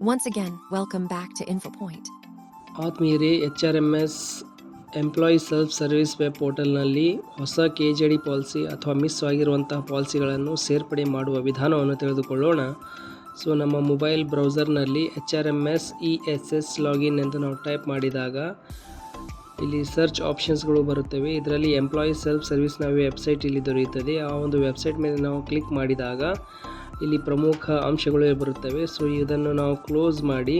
Once again, welcome back to InfoPoint. ಆತ್ಮೀಯರೇ H R M S employee self service web ಪೋರ್ಟಲ್ನಲ್ಲಿ ಹೊಸ K J D policy ಅಥವಾ miss ಆಗಿರುವಂತಹ ಪಾಲಿಸಿಗಳನ್ನು ಸೇರ್ಪಡೆ ಮಾಡುವ ವಿಧಾನವನ್ನು ತಿಳಿದುಕೊಳ್ಳೋಣ. ಸೊ ನಮ್ಮ mobile ಬ್ರೌಸರ್ನಲ್ಲಿ H R M S E S S login ಎಂದು ನಾವು ಟೈಪ್ ಮಾಡಿದಾಗ ಇಲ್ಲಿ ಸರ್ಚ್ ಆಪ್ಷನ್ಸ್ಗಳು ಬರುತ್ತವೆ. ಇದರಲ್ಲಿ ಎಂಪ್ಲಾಯಿ ಸೆಲ್ಫ್ ಸರ್ವಿಸ್ ನಾವು ವೆಬ್ಸೈಟ್ ಇಲ್ಲಿ ದೊರೆಯುತ್ತದೆ. ಆ ಒಂದು ವೆಬ್ಸೈಟ್ ಮೇಲೆ ನಾವು ಕ್ಲಿಕ್ ಮಾಡಿದಾಗ ಇಲ್ಲಿ ಪ್ರಮುಖ ಅಂಶಗಳು ಬರುತ್ತವೆ. ಸೊ ಇದನ್ನು ನಾವು ಕ್ಲೋಸ್ ಮಾಡಿ,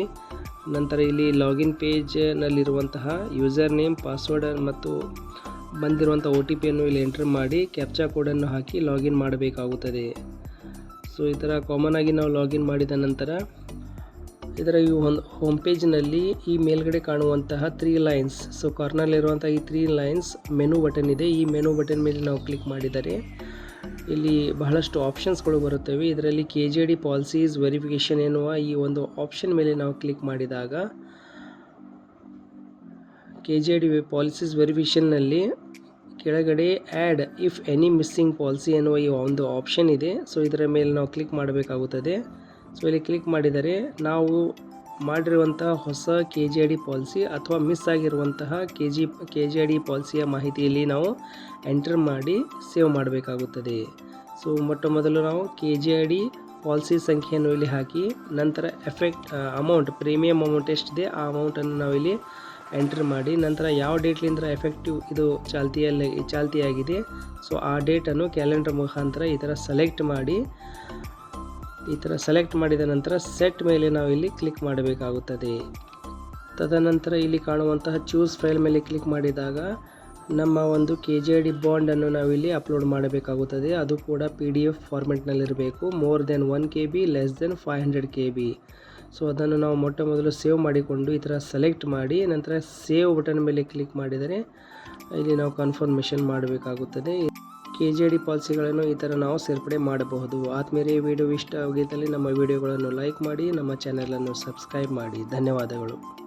ನಂತರ ಇಲ್ಲಿ ಲಾಗಿನ್ ಪೇಜ್ನಲ್ಲಿರುವಂತಹ ಯೂಸರ್ ನೇಮ್ ಪಾಸ್ವರ್ಡ್ ಮತ್ತು ಬಂದಿರುವಂಥ ಒ ಟಿ ಪಿಯನ್ನು ಇಲ್ಲಿ ಎಂಟ್ರ್ ಮಾಡಿ ಕ್ಯಾಪ್ಚಾ ಕೋಡನ್ನು ಹಾಕಿ ಲಾಗಿನ್ ಮಾಡಬೇಕಾಗುತ್ತದೆ. ಸೊ ಈ ಥರ ಕಾಮನ್ ಆಗಿ ನಾವು ಲಾಗಿನ್ ಮಾಡಿದ ನಂತರ, ಇದರ ಈ ಒಂದು ಹೋಮ್ ಪೇಜ್ನಲ್ಲಿ ಈ ಮೇಲ್ಗಡೆ ಕಾಣುವಂತಹ ತ್ರೀ ಲೈನ್ಸ್ ಸೊ ಕಾರ್ನರ್ಲಿರುವಂಥ ಈ ತ್ರೀ ಲೈನ್ಸ್ ಮೆನು ಬಟನ್ ಇದೆ. ಈ ಮೆನು ಬಟನ್ ಮೇಲೆ ನಾವು ಕ್ಲಿಕ್ ಮಾಡಿದರೆ ಇಲ್ಲಿ ಬಹಳಷ್ಟು ಆಪ್ಷನ್ಸ್ಗಳು ಬರುತ್ತವೆ. ಇದರಲ್ಲಿ K J D policies verification ಎನ್ನುವ ಈ ಒಂದು ಆಪ್ಷನ್ ಮೇಲೆ ನಾವು ಕ್ಲಿಕ್ ಮಾಡಿದಾಗ ಕೆ ಜೆ ಡಿ ಪಾಲಿಸೀಸ್ ವೆರಿಫಿಕೇಷನ್ನಲ್ಲಿ ಕೆಳಗಡೆ add if any missing policy ಎನ್ನುವ ಈ ಒಂದು ಆಪ್ಷನ್ ಇದೆ. ಸೊ ಇದರ ಮೇಲೆ ನಾವು ಕ್ಲಿಕ್ ಮಾಡಬೇಕಾಗುತ್ತದೆ. ಸೊ ಇಲ್ಲಿ ಕ್ಲಿಕ್ ಮಾಡಿದರೆ ನಾವು ಮಾಡಿರುವಂತಹ ಹೊಸ K G I D policy ಅಥವಾ ಮಿಸ್ ಆಗಿರುವಂತಹ K G K G D ಪಾಲಿಸಿಯ ಮಾಹಿತಿಯಲ್ಲಿ ನಾವು ಎಂಟರ್ ಮಾಡಿ ಸೇವ್ ಮಾಡಬೇಕಾಗುತ್ತದೆ. ಸೊ ಮೊಟ್ಟ ಮೊದಲು ನಾವು K G I D policy ಸಂಖ್ಯೆಯನ್ನು ಇಲ್ಲಿ ಹಾಕಿ, ನಂತರ ಎಫೆಕ್ಟ್ ಅಮೌಂಟ್ ಪ್ರೀಮಿಯಂ ಅಮೌಂಟ್ ಎಷ್ಟಿದೆ, ಆ ಅಮೌಂಟನ್ನು ನಾವು ಇಲ್ಲಿ ಎಂಟರ್ ಮಾಡಿ, ನಂತರ ಯಾವ ಡೇಟ್ಲಿಂದ ಎಫೆಕ್ಟಿವ್ ಇದು ಚಾಲ್ತಿಯಲ್ಲಿ, ಚಾಲ್ತಿಯಾಗಿದೆ ಸೊ ಆ ಡೇಟನ್ನು ಕ್ಯಾಲೆಂಡರ್ ಮುಖಾಂತರ ಈ ಥರ ಸೆಲೆಕ್ಟ್ ಮಾಡಿ ಈ ಥರ ಸೆಲೆಕ್ಟ್ ಮಾಡಿದ ನಂತರ ಸೆಟ್ ಮೇಲೆ ನಾವು ಇಲ್ಲಿ ಕ್ಲಿಕ್ ಮಾಡಬೇಕಾಗುತ್ತದೆ. ತದನಂತರ ಇಲ್ಲಿ ಕಾಣುವಂತಹ ಚೂಸ್ ಫೈಲ್ ಮೇಲೆ ಕ್ಲಿಕ್ ಮಾಡಿದಾಗ ನಮ್ಮ ಒಂದು ಕೆ ಜಿ ಡಿ ಬಾಂಡನ್ನು ನಾವಿಲ್ಲಿ ಅಪ್ಲೋಡ್ ಮಾಡಬೇಕಾಗುತ್ತದೆ. ಅದು ಕೂಡ P D F ಫಾರ್ಮೆಟ್ನಲ್ಲಿರಬೇಕು more than one K B less than five hundred K B so ಅದನ್ನು ನಾವು ಮೊಟ್ಟ ಮೊದಲು ಸೇವ್ ಮಾಡಿಕೊಂಡು ಈ ಥರ ಸೆಲೆಕ್ಟ್ ಮಾಡಿ, ನಂತರ ಸೇವ್ ಬಟನ್ ಮೇಲೆ ಕ್ಲಿಕ್ ಮಾಡಿದರೆ, ಇಲ್ಲಿ ನಾವು ಕನ್ಫರ್ಮೇಷನ್ ಮಾಡಬೇಕಾಗುತ್ತದೆ. ಕೆ ಜಿ ಡಿ ಪಾಲಿಸಿಗಳನ್ನು ಈ ಥರ ನಾವು ಸೇರ್ಪಡೆ ಮಾಡಬಹುದು. ಆದ್ಮೇಲೆ ಈ ವಿಡಿಯೋ ಇಷ್ಟ ಆಗಿದ್ದಲ್ಲಿ ನಮ್ಮ ವಿಡಿಯೋಗಳನ್ನು ಲೈಕ್ ಮಾಡಿ, ನಮ್ಮ ಚಾನೆಲನ್ನು ಸಬ್ಸ್ಕ್ರೈಬ್ ಮಾಡಿ. ಧನ್ಯವಾದಗಳು.